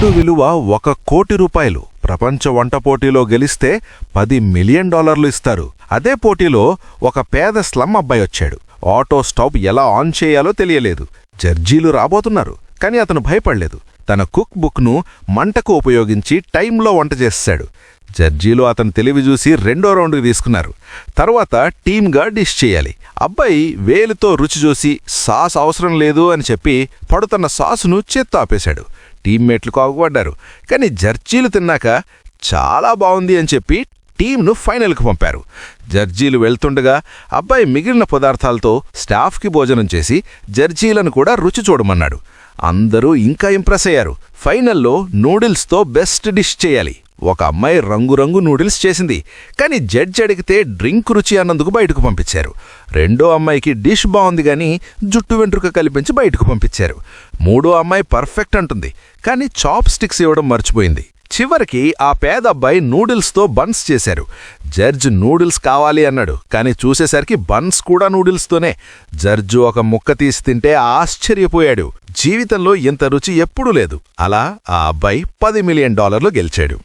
లడ్డు విలువ ఒక కోటి రూపాయలు. ప్రపంచ వంట పోటీలో గెలిస్తే పది మిలియన్ డాలర్లు ఇస్తారు. అదే పోటీలో ఒక పేద స్లమ్ అబ్బాయి వచ్చాడు. ఆటో స్టవ్ ఎలా ఆన్ చేయాలో తెలియలేదు. జడ్జీలు రాబోతున్నారు కానీ అతను భయపడలేదు. తన కుక్ బుక్ను మంటకు ఉపయోగించి టైంలో వంట చేశాడు జడ్జీలు అతను తెలివి చూసి రెండో రౌండ్కి తీసుకున్నారు. తర్వాత టీమ్గా డిష్ చేయాలి. అబ్బాయి వేలితో రుచి చూసి సాస్ అవసరం లేదు అని చెప్పి పడుతున్న సాసును చేత్తో ఆపేశాడు. టీమ్మేట్లు కాగుపడ్డారు. కానీ జర్చీలు తిన్నాక చాలా బాగుంది అని చెప్పి టీంను ఫైనల్కి పంపారు. జర్జీలు వెళ్తుండగా అబ్బాయి మిగిలిన పదార్థాలతో స్టాఫ్కి భోజనం చేసి జర్జీలను కూడా రుచి చూడమన్నాడు. అందరూ ఇంకా ఇంప్రెస్ అయ్యారు. ఫైనల్లో నూడిల్స్తో బెస్ట్ డిష్ చేయాలి. ఒక అమ్మాయి రంగురంగు నూడిల్స్ చేసింది. కానీ జడ్జ్ అడిగితే డ్రింక్ రుచి అన్నందుకు బయటకు పంపించారు. రెండో అమ్మాయికి డిష్ బాగుంది కానీ జుట్టు వెంట్రుక కల్పించి బయటకు పంపించారు. మూడో అమ్మాయి పర్ఫెక్ట్ అంటుంది. కానీ చాప్ స్టిక్స్ ఇవ్వడం మర్చిపోయింది. చివరికి ఆ పేదబ్బాయి నూడిల్స్తో బన్స్ చేశారు. జడ్జ్ నూడిల్స్ కావాలి అన్నాడు కానీ చూసేసరికి బన్స్ కూడా నూడిల్స్తోనే. జడ్జు ఒక ముక్క తీసి తింటే ఆశ్చర్యపోయాడు. జీవితంలో ఇంత రుచి ఎప్పుడూ లేదు. అలా ఆ అబ్బాయి పది మిలియన్ డాలర్లు గెలిచాడు.